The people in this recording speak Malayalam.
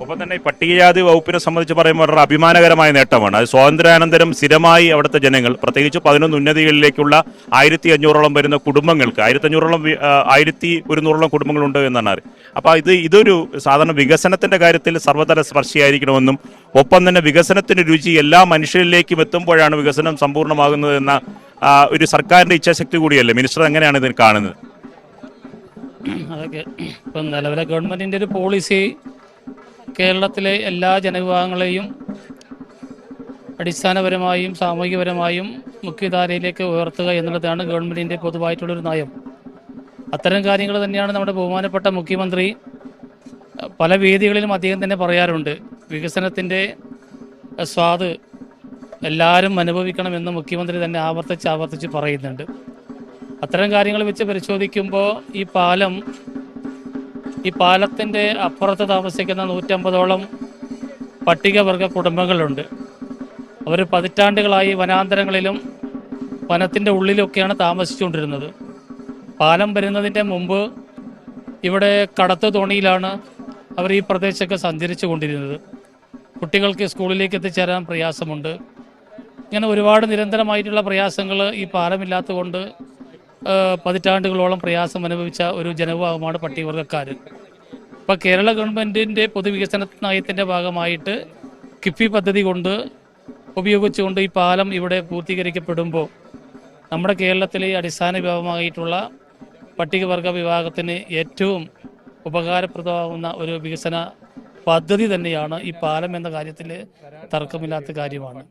ഒപ്പം തന്നെ ഈ പട്ടികജാതി വകുപ്പിനെ സംബന്ധിച്ച് പറയുമ്പോൾ വളരെ അഭിമാനകരമായ നേട്ടമാണ്. അത് സ്വാതന്ത്ര്യാനന്തരം സ്ഥിരമായി അവിടുത്തെ ജനങ്ങൾ പ്രത്യേകിച്ച് പതിനൊന്ന് ഉന്നതികളിലേക്കുള്ള ആയിരത്തി അഞ്ഞൂറോളം വരുന്ന കുടുംബങ്ങൾക്ക് ആയിരത്തി അഞ്ഞൂറോളം വി- ആ, ആയിരത്തി ഒരുന്നൂറോളം കുടുംബങ്ങളുണ്ട് എന്നാണ് അപ്പോൾ ഇത് ഇതൊരു സാധാരണ വികസനത്തിന്റെ കാര്യത്തിൽ സർവതല സ്പർശിയായിരിക്കണമെന്നും ഒപ്പം തന്നെ വികസനത്തിന്റെ രുചി എല്ലാ മനുഷ്യരിലേക്കും എത്തുമ്പോഴാണ് വികസനം സമ്പൂർണമാകുന്നത് എന്ന ഒരു സർക്കാരിന്റെ ഇച്ഛാശക്തി കൂടിയല്ലേ? മിനിസ്റ്റർ എങ്ങനെയാണ് ഇതിന് കാണുന്നത്? അതൊക്കെ ഇപ്പം നിലവിലെ ഗവൺമെന്റിന്റെ ഒരു പോളിസി കേരളത്തിലെ എല്ലാ ജനവിഭാഗങ്ങളെയും അടിസ്ഥാനപരമായും സാമൂഹികപരമായും മുഖ്യധാരയിലേക്ക് ഉയർത്തുക എന്നുള്ളതാണ് ഗവൺമെന്റിന്റെ പൊതുവായിട്ടുള്ളൊരു നയം. അത്തരം കാര്യങ്ങൾ തന്നെയാണ് നമ്മുടെ ബഹുമാനപ്പെട്ട മുഖ്യമന്ത്രി പല വേദികളിലും അദ്ദേഹം തന്നെ പറയാറുണ്ട്. വികസനത്തിന്റെ സ്വാദ് എല്ലാവരും അനുഭവിക്കണമെന്ന് മുഖ്യമന്ത്രി തന്നെ ആവർത്തിച്ച് ആവർത്തിച്ച് പറയുന്നുണ്ട്. അത്തരം കാര്യങ്ങൾ വെച്ച് പരിശോധിക്കുമ്പോൾ ഈ പാലം ഈ പാലത്തിന്റെ അപ്പുറത്ത് താമസിക്കുന്ന നൂറ്റമ്പതോളം പട്ടികവർഗ കുടുംബങ്ങളുണ്ട്. അവർ പതിറ്റാണ്ടുകളായി വനാന്തരങ്ങളിലും വനത്തിന്റെ ഉള്ളിലൊക്കെയാണ് താമസിച്ചുകൊണ്ടിരുന്നത്. പാലം വരുന്നതിന്റെ മുമ്പ് ഇവിടെ കടത്തു തോണിയിലാണ് അവർ ഈ പ്രദേശമൊക്കെ സഞ്ചരിച്ചു കൊണ്ടിരുന്നത് കുട്ടികൾക്ക് സ്കൂളിലേക്ക് എത്തിച്ചേരാൻ പ്രയാസമുണ്ട്. ഇങ്ങനെ ഒരുപാട് നിരന്തരമായിട്ടുള്ള പ്രയാസങ്ങൾ ഈ പാലമില്ലാത്തതുകൊണ്ട് പതിറ്റാണ്ടുകളോളം പ്രയാസം അനുഭവിച്ച ഒരു ജനവിഭാഗമാണ് പട്ടികവർഗക്കാർ ഇപ്പോൾ കേരള ഗവൺമെന്റിന്റെ പൊതുവികസന നയത്തിന്റെ ഭാഗമായിട്ട് കിഫി പദ്ധതി കൊണ്ട് ഉപയോഗിച്ചുകൊണ്ട് ഈ പാലം ഇവിടെ പൂർത്തീകരിക്കപ്പെടുമ്പോൾ നമ്മുടെ കേരളത്തിലെ അടിസ്ഥാന വിഭാഗമായിട്ടുള്ള പട്ടികവർഗ വിഭാഗത്തിന് ഏറ്റവും ഉപകാരപ്രദമാകുന്ന ഒരു വികസന പദ്ധതി തന്നെയാണ് ഈ പാലം എന്ന കാര്യത്തിൽ തർക്കമില്ലാത്ത കാര്യമാണ്.